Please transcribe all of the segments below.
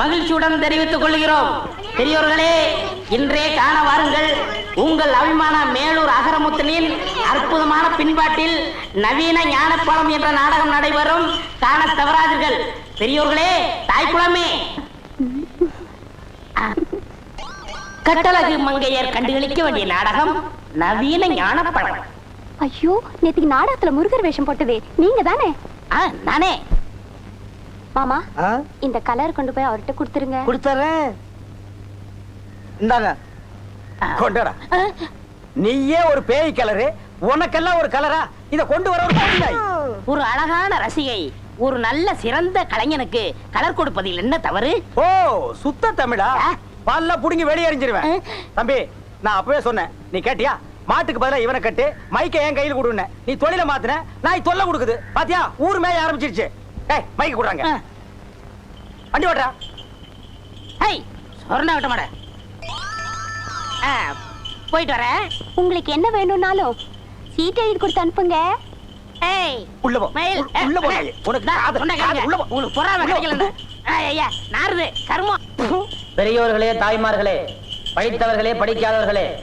மகிழ்ச்சியுடன் தெரிவித்துக் கொள்கிறோம். பெரியோர்களே இன்றே காண வாருங்கள். உங்கள் அபிமான மேலூர் அகரமுத்தனின் அற்புதமான பின்பாட்டில் நவீன ஞானப்பழம் என்ற நாடகம் நடைபெறும். காண தவறாதீர்கள். பெரியோர்களே தாய்க்குளமே கட்டழகு மங்கையர் கண்டுகளிக்க வேண்டிய நாடகம் நவீன ஞானப்பழம் ஐயோ நேத்துக்கு நாடகத்துல முருகர் வேஷம் போட்டதே. நீங்க தானே நானே. மாமா இந்த கலர் கொண்டு போய் அவர்கிட்ட கொடுத்துருங்க. கொடுத்துறேன் இந்தாங்க. கொண்டடா. நீயே ஒரு பேய் கலரு உனக்கெல்லாம் ஒரு கலரா? இத கொண்டு வர ஒரு அழகான ரசிகை ஒரு நல்ல சிறந்த கலைஞனுக்கு கலர் கொடுப்பதில் என்ன தவறு? ஓ சுத்த தமிழா. பல்ல புடுங்கி வெளியே எறிஞ்சிருவேன். ஆ. தம்பி நான் அப்பவே சொன்னேன். நீ கேட்டியா? மாட்டுக்கு பதிலா இவனை கட்டு மைக்க என் கையில கொடுன்னு. நீ தொழில மாத்துன நாய் தொல்லை கொடுக்குது. பாத்தியா? ஊர் மேய ஆரம்பிச்சிருச்சு. ஏய் மைக்க கொடுறாங்க. ஆ. வண்டி ஓட்டுறா ஹை சொர்ண விட்ட மாட. போயிட்டு வரேன். உங்களுக்கு என்ன வேணும்னாலும் சீட் எழுதி கொடுத்து அனுப்புங்க. ஏய் உள்ள போ. மயில் உள்ள போ. உனக்கு காது- சொன்னா காது. உள்ள போ. உங்களுக்கு பொறாம. கிடைக்கல ஐயா நாருது கர்மம். பெரியோர்களே தாய்மார்களே படித்தவர்களே படிக்காதவர்களே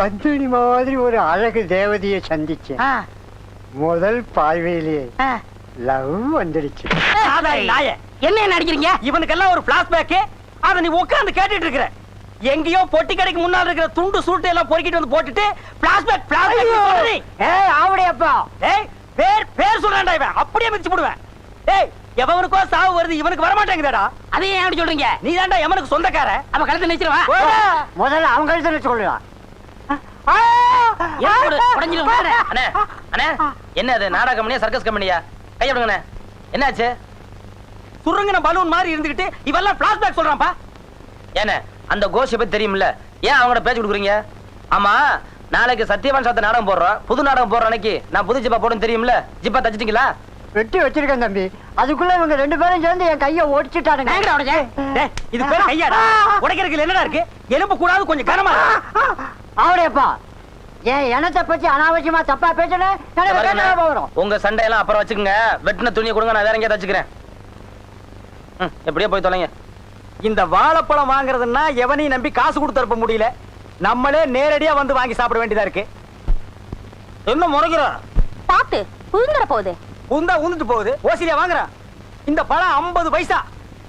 பத்மினி மாதிரி ஒரு அழகு தேவதையை சந்திச்சேன். ஆ, முதல் பார்வையிலேயே. லவ் வந்துடுச்சு. என்ன நடிக்கிறீங்க இவனுக்கெல்லாம் ஒரு பிளாஷ்பேக் அத நீ உட்கார்ந்து கேட்டுட்டு இருக்கிற. எங்கேயோ பொட்டி கடைக்கு முன்னால இருக்கிற துண்டு சுருட்டு எல்லாம் பொறுக்கிட்டு வந்து போட்டுட்டு பிளாஷ்பேக் பிளாஷ்பேக் ஏய் ஆவடையப்பா. ஏய் பேர் பேர் சொல்றேன்டா இவன். அப்படியே மிதிச்சு போடுவேன். ஏய் எவனுக்கோ சாவு வருது இவனுக்கு வர மாட்டேங்குதா அதையும் ஏன் அப்படி சொல்றீங்க? நீ தான்டா எவனுக்கு சொந்தக்கார அப்ப கழுத்து நிச்சிருவா முதல்ல சொல்லலாம் உடஞ்சிரும் அண்ணே அண்ணே என்ன அது நாடக கம்பெனியா சர்க்கஸ் கம்பெனியா? கைய விடுங்கண்ணே என்னாச்சு? சுருங்கின பலூன் மாதிரி இருந்துகிட்டு இவெல்லாம் பிளாஷ்பேக் சொல்றான்ப்பா. ஏண்ணே அந்த கோஷை பத்தி தெரியும்ல. ஏன் அவங்களோட பேச்சு கொடுக்குறீங்க? ஆமா நாளைக்கு சத்யவான் சாத்த நாடகம் போடுறோம். புது நாடகம் போடுற அன்னைக்கு நான் புது ஜிப்பா போடுன்னு தெரியும்ல. ஜிப்பா தச்சிட்டீங்களா? வெட்டி வச்சிருக்கேன் தம்பி. அதுக்குள்ள இவங்க ரெண்டு பேரும் சேர்ந்து என் கையை? டேய், இது பேர் கையாடா. உடைக்கிறதுக்கு என்னடா இருக்கு? எலும்பு கூடாது கொஞ்சம் கனமா இருக்கு. ஆவடையப்பா. என் இனத்தை பத்தி அனாவசியமா தப்பா கேட்டா போகிறோம் உங்க சண்டையெல்லாம் அப்புறம் வச்சுக்கோங்க. வெட்டின துணியை கொடுங்க நான் வேற எங்கேயா தச்சுக்கிறேன் ம், எப்படியோ போய் தொலைங்க. இந்த வாழைப்பழம் வாங்குறதுன்னா எவனையும் நம்பி காசு கொடுத்து அனுப்ப முடியல. நம்மளே நேரடியா வந்து வாங்கி சாப்பிட வேண்டியதா இருக்கு. என்ன முறைகிற பாத்து புழுந்துற போகுது. உந்தா உந்துட்டு போகுது. ஓசிலியா வாங்குறான் இந்த பழம் 50 பைசா.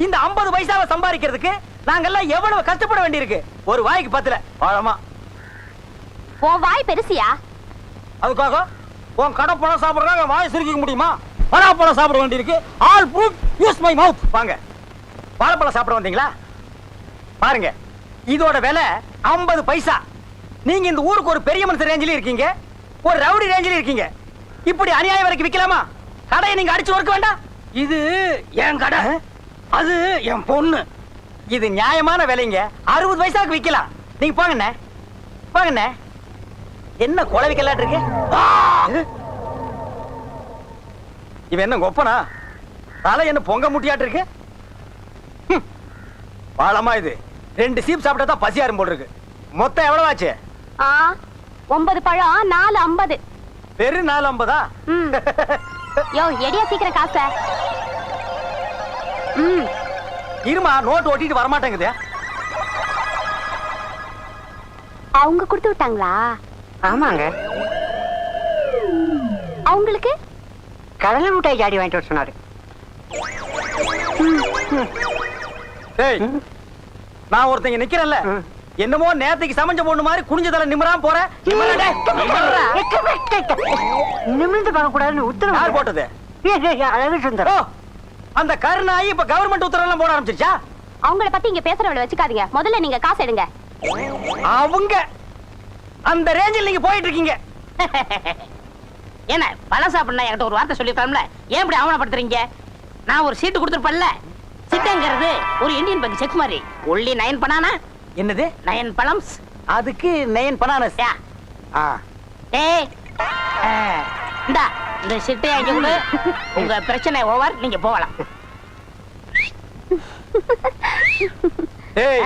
இந்த 50 பைசாவை சம்பாதிக்கிறதுக்கு நாங்கெல்லாம் எவ்வளவு கஷ்டப்பட வேண்டியிருக்கு. ஒரு வாய்க்கு பத்தல. பழமா உன் வாய் பெருசியா? அதுக்காக உன் கடை பழம் சாப்பிடுறதுக்காக வாய் சுருக்கிக்க முடியுமா? பலாப்பழம் சாப்பிட வேண்டியிருக்கு. All fruit use my mouth வாங்க. வாழைப்பழம் சாப்பிட வந்தீங்களா? பாருங்க. இதோட விலை 50 பைசா. நீங்க இந்த ஊருக்கு ஒரு பெரிய மனுஷன் ரேஞ்சில இருக்கீங்க. ஒரு ரவுடி ரேஞ்சில இருக்கீங்க. இப்படி அநியாயம் வரைக்கும் விக்கலாமா? கடையை நீங்க அடிச்சு ஒர்க்க வேண்டாம். இது என் கடை. அது என் பொண்ணு. இது நியாயமான விலைங்க. அறுபது பைசாக்கு விக்கலாம். நீங்க போங்கண்ணே. போங்கண்ணே. என்ன குழவி கல்லாட்டு இருக்கு? இவன் என்ன கொப்பனா தலை என்ன பொங்க முட்டியாட்டு இருக்கு? ஹம். பாலமா இது. ரெண்டு சீப் சாப்பிட்டா தான் பசியாரும் போல் இருக்கு. மொத்தம் எவ்வளவு ஆச்சு? ஆ ஒன்பது பழம் நாலு ஐம்பது. வெறும் நாலு ஐம்பதா? யோ எடியா சீக்கிரம் காச. ம். இருமா நோட்டு ஒட்டிட்டு வரமாட்டேங்குது. அவங்க கொடுத்து விட்டாங்களா? ஆமாங்க. அவங்களுக்கு? கடலை மிட்டாய் ஜாடி வாங்கிட்டு வர சொன்னாரு. ஏய் நான் ஒருத்தங்க நிக்கிறேன்ல. என்னமோ நேத்துக்கு சமைஞ்ச பொண்ணு மாதிரி குனிஞ்ச தலை நிமிராம போற. நிமிர்ந்து பார்க்க கூடாதுன்னு யார் உத்தரவு போட்டது? ஏய், ஏய், அழகு சுந்தர். அந்த கருணாயி இப்ப கவர்மெண்ட் உத்தரவு எல்லாம் போட ஆரம்பிச்சிருச்சா? அவங்கள பத்தி இங்க பேசுறவள வச்சுக்காதீங்க. முதல்ல நீங்க காசு எடுங்க. அவங்க அந்த ரேஞ்சில் நீங்க போயிட்டு இருக்கீங்க என்ன பழம் சாப்பிடணும் என்கிட்ட ஒரு வார்த்தை சொல்லிருக்கலாம்ல ஏன் இப்படி அவமானப்படுத்துறீங்க? நான் ஒரு சீட்டு கொடுத்துருப்பேன்ல சிட்டங்கிறது ஒரு இந்தியன் பேங்க் செக் மாதிரி. ஒன்லி நயன் பனானா என்னது? நயன் பழம்ஸ் அதுக்கு நயன் பனானஸ் ஏய் ஆ, இந்தா இந்த சிட்டை அங்க கொடு. உங்க பிரச்சனை ஓவர் நீங்க போகலாம். ஏய்?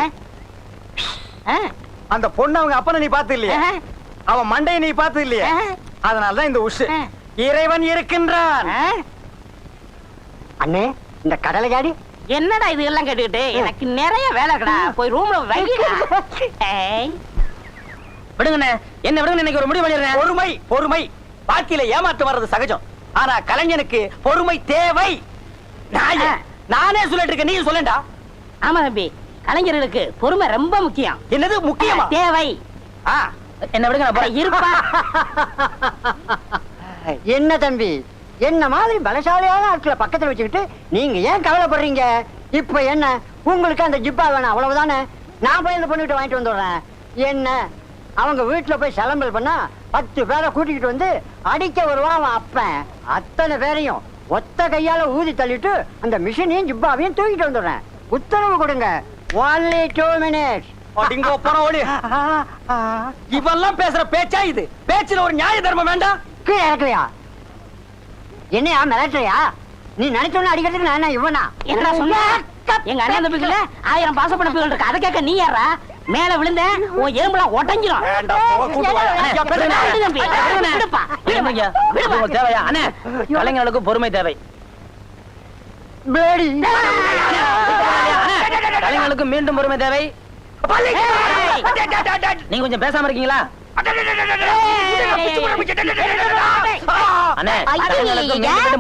அந்த பொண்ணு அவங்க அப்பனை நீ பார்த்து இல்லையா? அவன் மண்டையை நீ பார்த்து இல்லையா ஆ? அதனால தான் இந்த உஷு. இறைவன் இருக்கின்றான்? அண்ணே இந்த கடலை ஜாடி என்னடா இது எல்லாம் கேட்டுக்கிட்டு எனக்கு நிறைய வேலை இருக்குடா. போய் ரூம்ல விடுங்கண்ணே. என்ன விடுங்க இன்னைக்கு ஒரு முடிவு பண்ணிடுறேன். பொறுமை பொறுமை. வாழ்க்கையில ஏமாற்றம் வர்றது சகஜம். ஆனா கலைஞனுக்கு பொறுமை தேவை. நாயே, நானே சொல்லிட்டு இருக்கேன். நீ சொல்லண்டா. ஆமா தம்பி. கலைஞர்களுக்கு பொறுமை ரொம்ப முக்கியம். என்னது முக்கியமா? தேவை. ஆ, என்ன விடுங்க நான். இருப்பா. என்ன தம்பி என்ன மாதிரி பலசாலியான ஆட்களை பக்கத்துல வச்சுக்கிட்டு நீங்க ஏன் கவலைப்படுறீங்க? இப்ப என்ன? உங்களுக்கு அந்த ஜிப்பா வேணும் அவ்வளவுதானே? நான் போய் இந்த பொண்ணுகிட்ட வாங்கிட்டு வந்துடுறேன். என்ன? அவங்க வீட்டுல போய் சலம்பல் பண்ணா பத்து பேரை கூட்டிக்கிட்டு வந்து அடிக்க வருவான் அவன் அப்பன். அத்தனை பேரையும் ஒத்த கையால ஊதி தள்ளிட்டு அந்த மிஷினையும் ஜிப்பாவையும் தூக்கிட்டு வந்துடுறேன். உத்தரவு கொடுங்க. ஒன்லி டூ மினிட்ஸ் அடிங்கோ போன ஓடி. இவெல்லாம் பேசுற பேச்சா இது? பேச்சுல ஒரு நியாய தர்மம் வேண்டாம் கீழே இறக்கலையா என்னையா மிரட்டுறியா? நீ நினைச்சோன்னு அடிக்கிறதுக்கு நான் என்ன இவனா? என்னடா சொன்ன? எங்க அண்ணன் தம்பிக்குள்ள ஆயிரம் பாசப்பட பிள்ளை இருக்கு. அதை கேட்க நீ யாரா மேல விழுந்த உன் எலும்புலாம் உங்களுக்கு தேவையா? அண்ணே கலைஞர்களுக்கு பொறுமை தேவை. கலைஞர்களுக்கு மீண்டும் பொறுமை தேவை. நீங்க கொஞ்சம் பேசாம இருக்கீங்களா?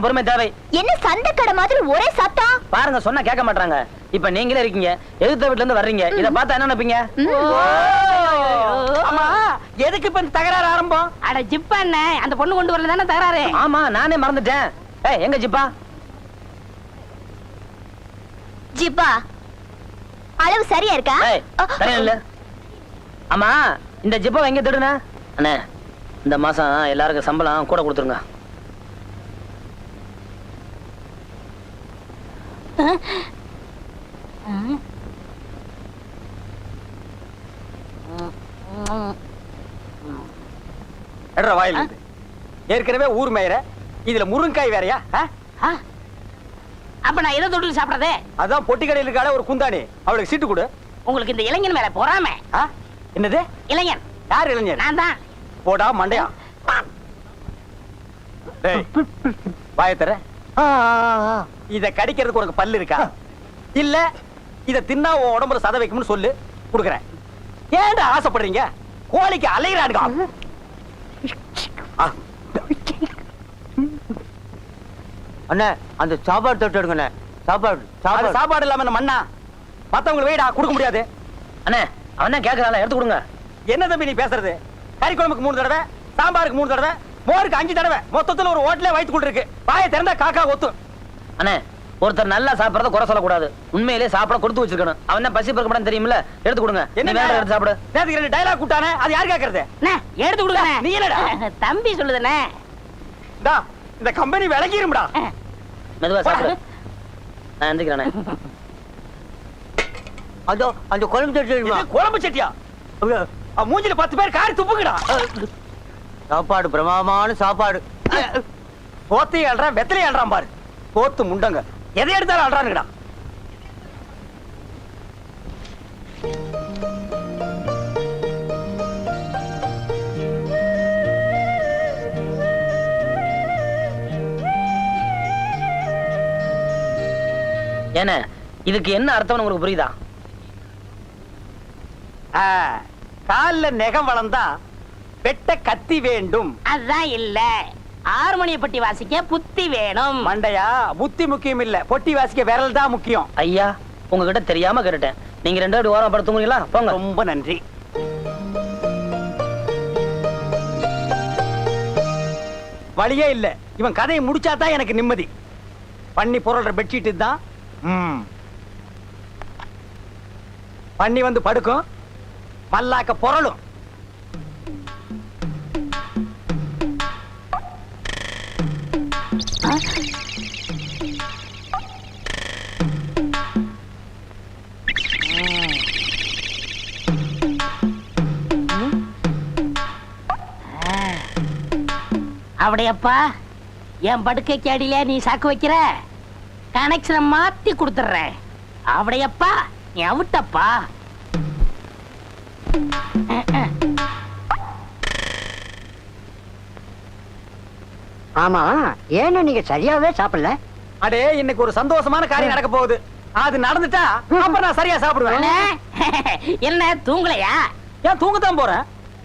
பொறுமை தேவை. என்ன சண்டை கடை மாதிரி ஒரே சத்தம்? பாருங்க சொன்னா கேட்க மாட்டாங்க. இப்ப நீங்களே இருக்கீங்க. எதிர்த்த வீட்டுல இருந்து வர்றீங்க. இத பார்த்தா என்ன நினைப்பீங்க? எதுக்கு இப்ப இந்த தகராறு ஆரம்பம்? அட ஜிப்பா என்ன அந்த பொண்ணு கொண்டு வரல தானே தகராறு? ஆமா நானே மறந்துட்டேன். ஏய் எங்க ஜிப்பா? ஜிப்பா அளவு சரியா இருக்கா? தனியா இல்ல? ஆமா இந்த ஜிப்பா எங்க தேடுன அண்ணே இந்த மாசம் எல்லாருக்கும் சம்பளம் கூட கொடுத்துருங்க. வாயில். ஏற்கனவே ஊர் மேயற இதுல முருங்காய் வேறயா? அப்ப நான் எதை தொட்டு சாப்பிடறதே அதான் பொட்டி கடையில் இருக்காளே ஒரு குந்தாணி. அவளுக்கு சீட்டு கொடு. உங்களுக்கு இந்த இளைஞன் மேல பொறாம. ஆ? என்னது? இளைஞன். யார் இளைஞர் நான் தான். போடா மண்டையா. டேய் வாயை தர இத கடிக்கிறதுக்கு உனக்கு பல்லு இருக்கா? இல்ல இத தின்னா உன் உடம்புல சத வைக்கும்னு சொல்லு. குடுக்குறேன். ஏன்டா ஆசைப்படுறீங்க? கோழிக்கு அலைகிறாடுங்க அண்ணே அந்த சாப்பாடு தொட்டு எடுங்கண்ணே. சாப்பாடு அது சாப்பாடு இல்லாம என்ன மண்ணா? மத்தவங்களுக்கு வெயிடா கொடுக்க முடியாது. அண்ணே அவன் தான் கேக்குறாள் எடுத்து கொடுங்க. என்ன தம்பி நீ பேசுறது? கறி குழம்புக்கு மூணு தடவை சாம்பாருக்கு மூணு தடவை மோருக்கு அஞ்சு தடவை. மொத்தத்துல ஒரு ஹோட்டலே வயிற்று கொண்டு இருக்கு. வாயை திறந்தா காக்கா ஒத்தும் அண்ணே ஒருத்தர் நல்லா சாப்பிடறத குறை சொல்லக்கூடாது. உண்மையிலே சாப்பிட கொடுத்து வச்சிருக்கணும். அவன் தான் பசி பறக்கப்படான்னு தெரியுமில்ல? எடுத்து கொடுங்க. என்ன வேற எடுத்து சாப்பிடு. நேத்துக்கு ரெண்டு டைலாக் கூட்டானே அது யார் கேக்குறது? அண்ணே, எடுத்து கொடுங்க. நீ என்னடா? தம்பி சொல்லுதுண்ணே டா இந்த கம்பெனி விளங்கிரும்டா மெதுவா சாப்பிடு. நான் எந்திரிக்கிறேண்ணே அதோ அந்த குழம்பு? இது குழம்பு சட்டியா? மூஞ்சில பத்து பேர் காரி துப்புங்கடா சாப்பாடு பிரமாதமான சாப்பாடு. போத்தையும் அல்றான் வெத்தலையும் அல்றான் பாரு. போத்து முண்டங்க. எதை எடுத்தாலும் அல்றானுங்கடா ஏண்ணே இதுக்கு என்ன அர்த்தம்னு உங்களுக்கு புரியுதா? கால்ல நெகம் வளர்ந்தா வெட்ட கத்தி வேண்டும். அதுதான் இல்ல. ஆறுமணிய பட்டி வாசிக்க புத்தி வேணும். மண்டையா? புத்தி முக்கியம் இல்ல. பொட்டி வாசிக்க விரல் தான் முக்கியம். ஐயா உங்ககிட்ட தெரியாம கேட்டுட்டேன். நீங்க ரெண்டு பேரும் ஓரம் படுத்து தூங்குறீங்களா போங்க. ரொம்ப நன்றி. வழியே இல்ல. இவன் கதையை முடிச்சாதான் எனக்கு நிம்மதி. பண்ணி புரள்ற பெட்ஷீட் தான். பண்ணி வந்து படுக்கும் மல்லாக்க பொருளும் அப்படியப்பா என் படுக்கைக்கு அடியில நீ சாக்கு வைக்கிற கனெக்ஷனை மாத்தி கொடுத்துட்றேன். அப்படியப்பா நீ அவுட்டப்பா. ஆமா ஏன்னா நீங்க சரியாவே சாப்பிடல? அடே இன்னைக்கு ஒரு சந்தோஷமான காரியம் நடக்க போகுது. அது நடந்துட்டா அப்புறம் நான் சரியா சாப்பிடுவேன். என்ன தூங்கலையா? ஏன் தூங்கத்தான் போறேன்?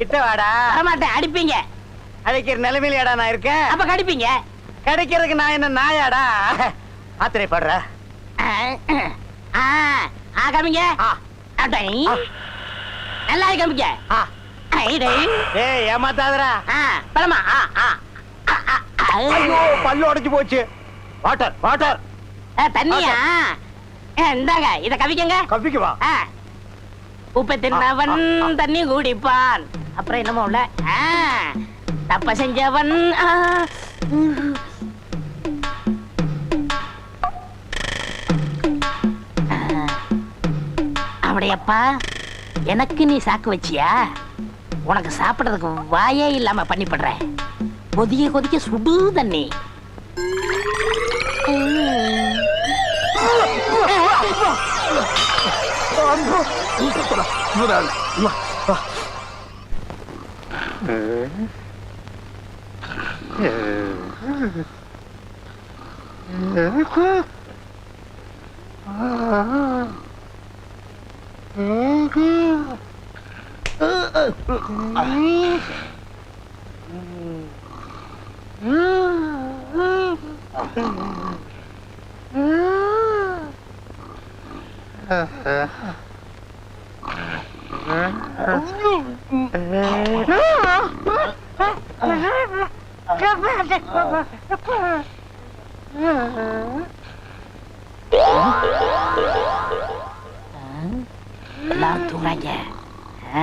கிட்ட வாடா. வரமாட்டேன் அடிப்பீங்க. அழைக்கிற நிலைமையிலடா நான் இருக்கேன்? அப்ப கடிப்பீங்க. கிடைக்கிறதுக்கு நான் என்ன நாயாடா? ஆத்திரைப்படுற. ஆ, காமிங்க. நல்லா காமிங்க. ஏய் ஆ, ஆ. ஐயோ பல்லு உடைஞ்சு போச்சு. Water water. தண்ணியா? இந்தாங்க இத கவிக்கங்க கப்பிக்கு வா ஆ. உப்பை தின்னவன் தண்ணி குடிப்பான். அப்புறம் என்னமோ உள்ள ஆ, தப்ப செஞ்சவன் அப்படியப்பா எனக்கு நீ சாக்கு வச்சியா? உனக்கு சாப்பிடுறதுக்கு வாயே இல்லாம பண்ணிப்படுற கொதிய கொதிக்க கொதிக்க சுடு தண்ணி. いいことだブラン今あえええええええええああ Uh-huh. எல்லாரும் தூங்குறாங்க ஆ.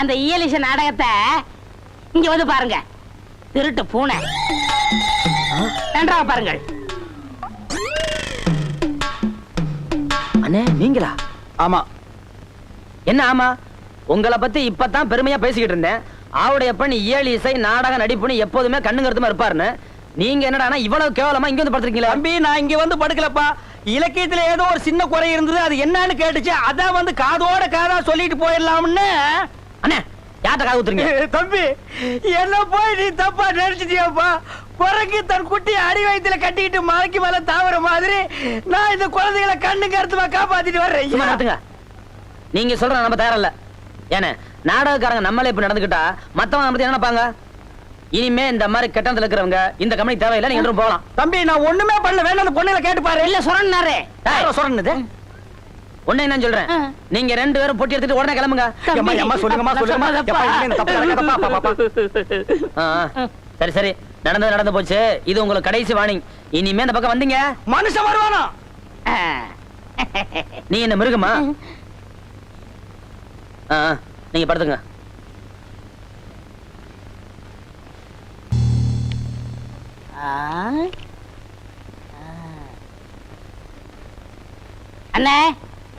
அந்த இயலிச நாடகத்தை இங்க வந்து பாருங்க. திருட்டு பூனை. நன்றாக பாருங்கள். அண்ணே நீங்களா? ஆமா. என்ன ஆமா? உங்களை பத்தி இப்பதான் பெருமையா பேசிக்கிட்டு இருந்தேன். ஆவுடையப்பன் இயல் இசை நாடக நடிப்புன்னு எப்போதுமே கண்ணு கருத்துமா இருப்பாருன்னு. நீங்க என்னடா இவ்வளவு கேவலமா இங்க வந்து படுத்திருக்கீங்களா? தம்பி நான் இங்க வந்து படுக்கலப்பா. இலக்கியத்துல ஏதோ ஒரு சின்ன குறை இருந்தது அது என்னன்னு கேட்டுச்சு. அதான் வந்து காதோட காதா சொல்லிட்டு போயிடலாம்னு. காது ஊத்துறீங்க. தம்பி என்ன போய் நீ தப்பா நினைச்சிட்டியாப்பா? குரங்கு தன் குட்டி அடி வயித்துல கட்டிக்கிட்டு மலைக்கு மேல தாவற மாதிரி நான் இந்த குழந்தைகளை கண்ணு கருத்துமா காப்பாத்திட்டு வர்றேன். நீங்க சொல்ற நம்ம தயாரில்ல ஏன்னா நாடகக்காரங்க நம்மளே இப்ப நடந்துக்கிட்டா மத்தவங்க நம்ம நினைப்பாங்க? இனிமே இந்த மாதிரி கெட்டத்துல இருக்கிறவங்க இந்த கம்பெனி தேவையில்லை நீங்க போகலாம். தம்பி நான் ஒண்ணுமே பண்ணல. வேணா அந்த பொண்ணுல கேட்டு பாரு. இல்ல சொன்னாரு யாரோ சொன்னது ஒண்ணு என்ன சொல்றேன். நீங்க ரெண்டு பேரும் பொட்டி எடுத்துட்டு உடனே கிளம்புங்க. சரி சரி. நடந்தது நடந்து போச்சு. இது உங்களுக்கு கடைசி வார்னிங் இனிமே இந்த பக்கம் வந்தீங்க. மனுஷன் வருவானா. நீ என்ன மிருகமா? ஆ, ஆ. நீங்க படுத்துங்க. ஆ. அண்ணே.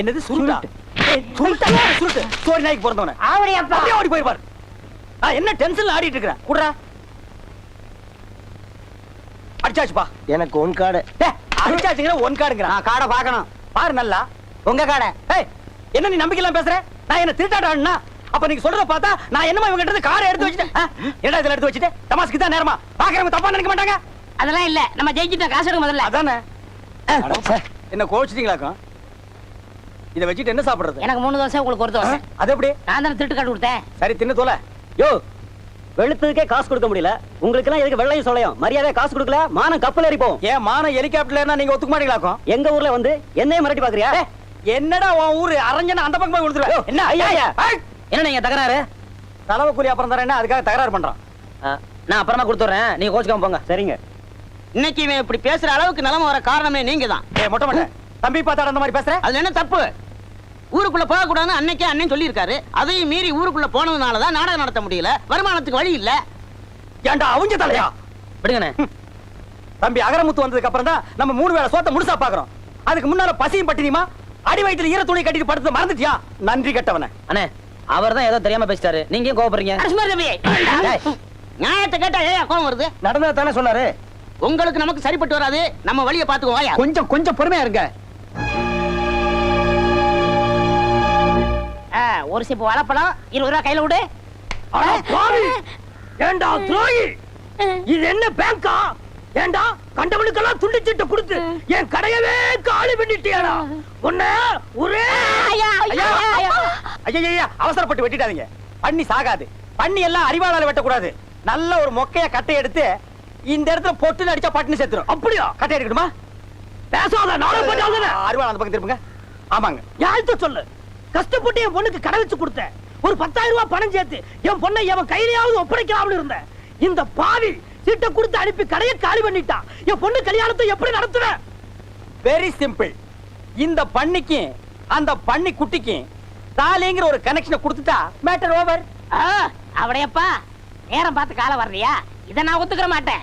என்னது சுருட்டா? சுருட்டா. சுருட்டு சோரி நாய்க்கு பிறந்தவன. ஆவடியப்பா அப்படியே ஓடி போயிருப்பாரு ஆ என்ன டென்ஷன்ல ஆடிட்டு இருக்கிற? குடுறா. அடிச்சாச்சுப்பா. எனக்கு ஒன் கார்டு டேய், அடிச்சாச்சுங்கிற ஒன் கார்டுங்கிறான் நான் காடை பார்க்கணும். பாரு நல்லா. உங்க காடை. ஏய் என்ன நீ நம்பிக்கைலாம் பேசுற? நான் என்ன திருட்டாடான்னா அப்ப நீங்க சொல்றத பார்த்தா நான் என்னமா இவங்க கிட்ட இருந்து காரை எடுத்து வச்சுட்டேன்? என்னடா இதுல எடுத்து வச்சுட்டு? தமாஸ்க்கு தான் நேரமா. பாக்குறவங்க தப்பா நினைக்க மாட்டாங்க? அதெல்லாம் இல்ல. நம்ம ஜெயிச்சிட்டோம். காசு எடுக்க முதல்ல. அதானே. என்ன கோச்சிட்டீங்களாக்கும் இத வச்சுட்டு என்ன சாப்பிடுறது? எனக்கு மூணு தோசை உங்களுக்கு ஒரு தோசை. அது எப்படி? நான் தானே திருட்டு காட்டு கொடுத்தேன் சரி தின்னு தோல. யோ வெளுத்ததுக்கே காசு கொடுக்க முடியல. உங்களுக்கு எல்லாம் எதுக்கு வெள்ளையும் சொல்லையும் மரியாதை காசு கொடுக்கல மானம் கப்பல் ஏறி போகும் ஏன் மான ஹெலிகாப்டர்ல நீங்க ஒத்துக்க மாட்டீங்களாக்கும்? எங்க ஊர்ல வந்து என்னைய மிரட்டி பாக்குறியா? என்னடா உன் ஊரு? அரஞ்சன அந்த பக்கம் போய் கொடுத்துருவேன் என்ன? ஐயா என்ன நீங்க தகராறு? தலைவை கூலி அப்புறம் தரேன்னா அதுக்காக தகராறு பண்றான். நான் அப்புறமா கொடுத்துறேன் நீங்க கோச்சுக்காம போங்க. சரிங்க. இன்னைக்கு இவன் இப்படி பேசுற அளவுக்கு நிலைமை வர காரணமே நீங்க தான் ஏய் மொட்டை மொட்டை. தம்பி பார்த்தாட அந்த மாதிரி பேசுற? அதுல என்ன தப்பு? ஊருக்குள்ள போக கூடாதுன்னு அன்னைக்கே அண்ணன் சொல்லியிருக்காரு. அதையும் மீறி ஊருக்குள்ள போனதுனால தான் நாடகம் நடத்த முடியல. வருமானத்துக்கு வழி இல்ல. ஏன்டா அவுஞ்ச தலையா? விடுங்கண்ணே. தம்பி அகரமுத்து வந்ததுக்கு அப்புறம் தான் நம்ம மூணு வேளை சோத்த முழுசா பாக்குறோம். அதுக்கு முன்னால பசியும் பட்டினியுமா? அடி வயித்துல ஈர துணி கட்டிட்டு படுத்து மறந்துட்டியா? நன்றி கெட்டவன. அண்ணே அவர் தான் ஏதோ தெரியாம பேசிட்டாரு. நீங்க டேய், நியாயத்தை கேட்டா ஏன் கோவம் வருது? நடந்தது தானே சொன்னாரு. உங்களுக்கு நமக்கு சரிப்பட்டு வராது. நம்ம வழியை பாத்துக்கோ கொஞ்சம் கொஞ்சம் பொறுமையா இருங்க. ஒரு சிப்பு வாழைப்பழம் இருபது ரூபா கையில விடு. ஏண்டா துரோகி? இது என்ன பேங்கா? ஏண்டா கண்டவனுக்கெல்லாம் துண்டு சீட்டை கொடுத்து என் கடையவே காலி பண்ணிட்டியாடா. உன்ன ஒரே ஐயா, ஐயா, ஐயா. ஐயா அவசரப்பட்டு வெட்டிட்டாதீங்க பண்ணி சாகாது. பண்ணி எல்லாம் அறிவாளால வெட்டக்கூடாது. நல்ல ஒரு மொக்கைய கட்டை எடுத்து இந்த இடத்துல பொட்டுன்னு அடிச்சா பட்டுன்னு செத்துரும் அப்படியா? கட்டை எடுக்கணுமா பேசாத நானும் பண்ணாத அறிவாள் அந்த பக்கம் ஆமாங்க. யார்கிட்ட சொல்லு? கஷ்டப்பட்டு என் பொண்ணுக்கு கடை வச்சு கொடுத்தேன். ஒரு பத்தாயிரம் ரூபாய் பணம் சேர்த்து என் பொண்ணை எவன் கையிலையாவது ஒப்படைக்கலாம்னு இருந்தேன். இந்த பாவி சீட்டை கொடுத்து அனுப்பி கடையை காலி பண்ணிட்டான் என் பொண்ணு கல்யாணத்தை எப்படி நடத்துவேன்? வெரி சிம்பிள் இந்த பண்ணிக்கு அந்த பண்ணி குட்டிக்கு தாலிங்கிற ஒரு கனெக்ஷனை கொடுத்துட்டா மேட்டர் ஓவர் ஆ, அவடையப்பா நேரம் பார்த்து காலம் வர்றியா? இத நான் ஒத்துக்கிற மாட்டேன்.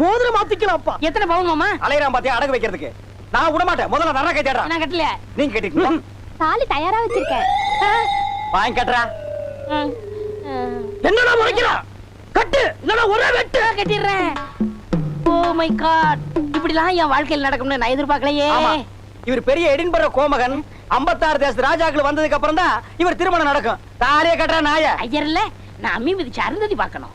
மோதிரம் மாத்திக்கலாம்ப்பா. எத்தனை பவுன் மாமா? அலையராம் பாத்தியா அடகு வைக்கிறதுக்கு. நான் விட மாட்டேன் முதல்ல நரா கேட்டா நான் கட்டல. நீங்க கேட்டீங்களா தாலி தயாரா வச்சிருக்கேன்? வாங்கி கட்டுறா. என்னடா முறைக்கிறா? கட்டு. இல்லனா ஒரே வெட்டு. கட்டிடுறேன். Oh my god. இப்படிலாம் என் வாழ்க்கையில் நடக்கும்னு நான் எதிர்பார்க்கலையே. ஆமா. இவர் பெரிய எடின்பர கோமகன். 56 தேச ராஜாக்கள் வந்ததுக்கு அப்புறம் தான் இவர் திருமணம் நடக்கும். தாலிய கட்டுற நாய. ஐயர்ல நான் அம்மி மிதிச்சு அருந்ததி பார்க்கணும்.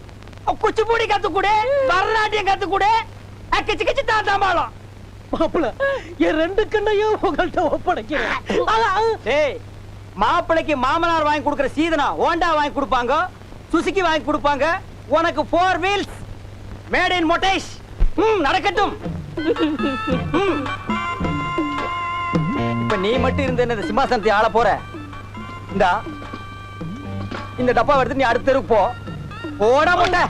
குச்சிப்பூடி கத்துக்குடு பரதநாட்டியம் கத்துக்குடு. கிச்சு கிச்சு தான் தாம்பாளம் மாப்பிள என் ரெண்டு கண்ணையும் உங்கள்கிட்ட ஒப்படைக்கிறேன். டேய் மாப்பிளைக்கு மாமனார் வாங்கி கொடுக்கிற சீதனா ஹோண்டா வாங்கி கொடுப்பாங்க சுசுகி வாங்கி கொடுப்பாங்க உனக்கு ஃபோர் வீல்ஸ் மேட் இன் மொட்டேஷ் ம் நடக்கட்டும். இப்ப நீ மட்டும் இருந்த இந்த சிம்மாசனத்தை ஆள போற? இந்தா இந்த டப்பா எடுத்து நீ அடுத்த தெருவுக்கு போ. போடா மொட்டை.